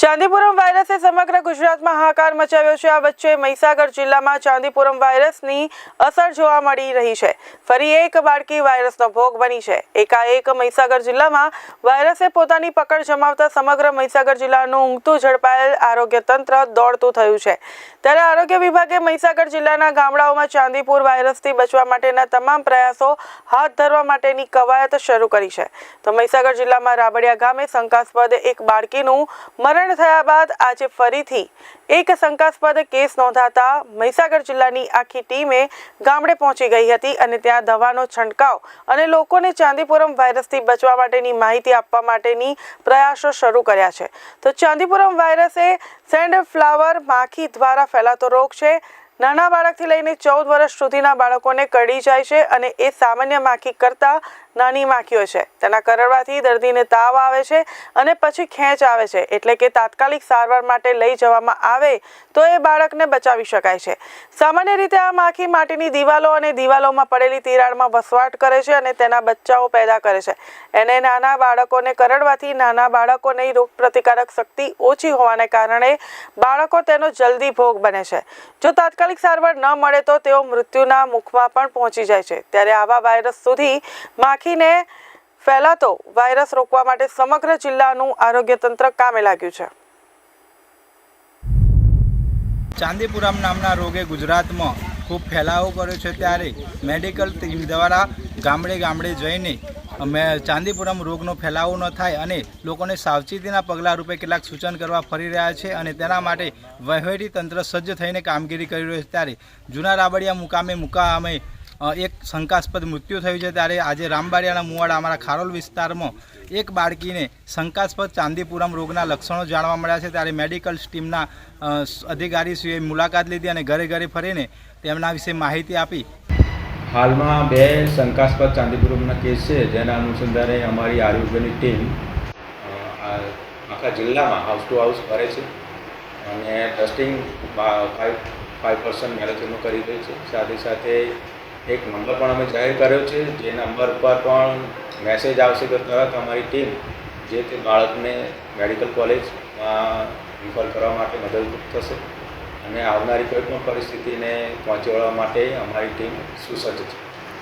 ચાંદીપુરમ વાયરસે સમગ્ર ગુજરાતમાં હાહાકાર મચાવ્યો છે. આ વચ્ચે મહીસાગર જિલ્લામાં ચાંદીપુરમ વાયરસની અસર જોવા મળી રહી છે. ફરી એક બાળકી વાયરસનો ભોગ બની છે. એકાએક મહીસાગર જિલ્લામાં વાયરસે પોતાની પકડ જમાવતા સમગ્ર મહીસાગર જિલ્લાનું ઊંઘતું ઝડપાયેલ આરોગ્ય તંત્ર દોડતું થયું છે. ત્યારે આરોગ્ય વિભાગે મહીસાગર જિલ્લાના ગામડાઓમાં ચાંદીપુર વાયરસથી બચવા માટેના તમામ પ્રયાસો હાથ ધરવા માટેની કવાયત શરૂ કરી છે. તો મહીસાગર જિલ્લામાં રાબડિયા ગામે શંકાસ્પદ એક બાળકીનું મરણ થયા બાદ આજે ફરીથી એક શંકાસ્પદ કેસ નોંધાતા મહીસાગર જિલ્લાની આખી ટીમે ગામડે પહોંચી ગઈ હતી અને ત્યાં દવાનો છંટકાવ અને લોકોને ચાંદીપુરમ વાયરસથી બચવા માટેની માહિતી આપવા માટેની પ્રયાસો શરૂ કર્યા છે. તો ચાંદીપુરમ વાયરસ એ સેન્ડ ફ્લાવર માખી દ્વારા ફેલાતો રોગ છે. નાના બાળકથી લઈને ચૌદ વર્ષ સુધીના બાળકોને કરડી જાય છે અને એ સામાન્ય માખી કરતાં નાની માખીઓ છે. તેના કરડવાથી દર્દીને તાવ આવે છે અને પછી ખેંચ આવે છે. એટલે કે તાત્કાલિક સારવાર માટે લઈ જવામાં આવે તો એ બાળકને બચાવી શકાય છે. સામાન્ય રીતે આ માખી માટીની દિવાલો અને દિવાલોમાં પડેલી તિરાડમાં વસવાટ કરે છે અને તેના બચ્ચાઓ પેદા કરે છે. એને નાના બાળકોને કરડવાથી નાના બાળકોની રોગ પ્રતિકારક શક્તિ ઓછી હોવાને કારણે બાળકો તેનો જલ્દી ભોગ બને છે. જો તાત્કાલિક સારવાર ન મળે તો તેઓ મૃત્યુના મુખમાં પણ પહોંચી જાય છે. ત્યારે આવા વાયરસ સુધી માખીને ફેલાતો વાયરસ રોકવા માટે સમગ્ર જિલ્લાનું આરોગ્ય તંત્ર કામે લાગ્યું છે. ચાંદીપુરમ નામના રોગે ગુજરાતમાં ખૂબ ફેલાવો કર્યો છે ત્યારે મેડિકલ ટીમ દ્વારા ગામડે ગામડે જઈને ચાંદીપુરમ રોગનો ફેલાવો ન થાય અને લોકોને સાવચેતીના પગલાં રૂપે કેટલાક સૂચન કરવા ફરી રહ્યા છે અને તેના માટે વહીવટી તંત્ર સજ્જ થઈને કામગીરી કરી રહ્યું છે. ત્યારે જૂના રાબડિયા મુકામે મુકામે અમે એક શંકાસ્પદ મૃત્યુ થયું છે. ત્યારે આજે રામબારિયાના મુવાડા અમારા ખારોલ વિસ્તારમાં એક બાળકીને શંકાસ્પદ ચાંદીપુરમ રોગના લક્ષણો જાણવા મળ્યા છે. ત્યારે મેડિકલ ટીમના અધિકારીશ્રીએ મુલાકાત લીધી અને ઘરે ઘરે ફરીને તેમના વિશે માહિતી આપી. હાલમાં બે શંકાસ્પદ ચાંદીપુરમના કેસ છે, જેના અનુસંધાને અમારી આરોગ્યની ટીમ આખા જિલ્લામાં હાઉસ ટુ હાઉસ ફરે છે અને ટેસ્ટિંગ ફાઇવ ફાઇવ પર્સન્ટ મેરેથોનનું કરી રહી છે. સાથે સાથે એક નંબર પણ અમે જાહેર કર્યો છે, જે નંબર પર પણ મેસેજ આવશે તો તરત અમારી ટીમ જે તે બાળકને મેડિકલ કોલેજમાં રિફર કરવા માટે મદદરૂપ થશે. અને આવનારી કોઈ પણ પરિસ્થિતિને પહોંચી વળવા માટે અમારી ટીમ સુસજ્જ છે.